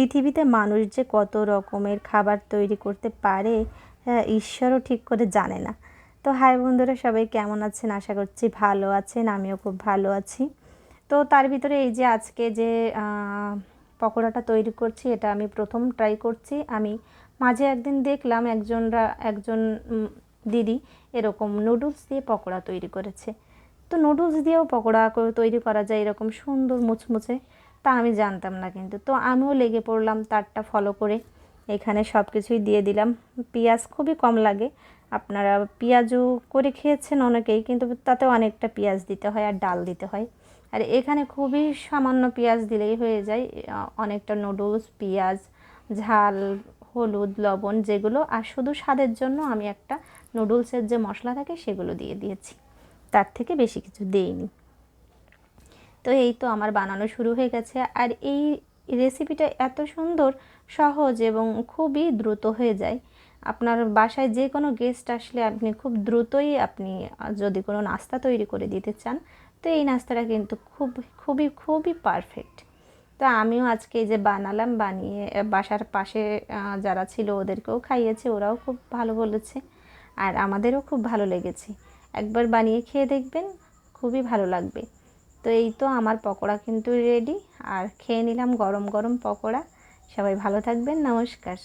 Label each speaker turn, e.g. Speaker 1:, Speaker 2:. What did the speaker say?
Speaker 1: পৃথিবীতে মানুষ যে কত রকমের খাবার তৈরি করতে পারে হ্যাঁ, ঈশ্বরও ঠিক করে জানে না। তো হাই বন্ধুরা সবাই কেমন আছেন? আশা করছি ভালো আছেন আমিও খুব ভালো আছি। তো তার ভিতরে এই যে আজকে যে পকোড়াটা তৈরি করছি এটা আমি প্রথম ট্রাই করছি। আমি মাঝে একদিন দেখলাম একজনরা একজন দিদি এরকম নুডলস দিয়ে পকোড়া তৈরি করেছে। তো নুডলস দিয়েও পকোড়া তৈরি করা যায় এরকম সুন্দর মুচমুচে তা আমি জানতাম না কিন্তু। তো আমিও লেগে পড়লাম, তারটা ফলো করে। এখানে সব কিছুই দিয়ে দিলাম। পেঁয়াজ খুবই কম লাগে। আপনারা পেঁয়াজও করে খেয়েছেন অনেকেই, কিন্তু তাতে অনেকটা পেঁয়াজ দিতে হয় আর ডাল দিতে হয়। আর এখানে খুবই সামান্য পেঁয়াজ দিলেই হয়ে যায়। অনেকটা নুডলস, পেঁয়াজ, ঝাল, হলুদ, লবণ যেগুলো। আর শুধু স্বাদের জন্য আমি একটা নুডলসের যে মশলা থাকে সেগুলো দিয়ে দিয়েছি। তার থেকে বেশি কিছু দেইনি। তো এই তো আমার বানানো শুরু হয়ে গেছে। আর এই রেসিপিটা এত সুন্দর, সহজ এবং খুবই দ্রুত হয়ে যায়। আপনার বাসায় যে কোনো গেস্ট আসলে আপনি খুব দ্রুতই আপনি যদি কোনো নাস্তা তৈরি করে দিতে চান, তো এই নাস্তাটা কিন্তু খুব, খুবই খুবই পারফেক্ট তো আমিও আজকে এই যে বানালাম, বানিয়ে বাসার পাশে যারা ছিল ওদেরকেও খাইয়েছে, ওরাও খুব ভালো বলেছে আর আমাদেরও খুব ভালো লেগেছে। একবার বানিয়ে খেয়ে দেখবেন, খুবই ভালো লাগবে। তো এই তো আমার পকোড়া কিন্তু রেডি আর খেয়ে নিলাম গরম গরম পকোড়া। সবাই ভালো থাকবেন, নমস্কার।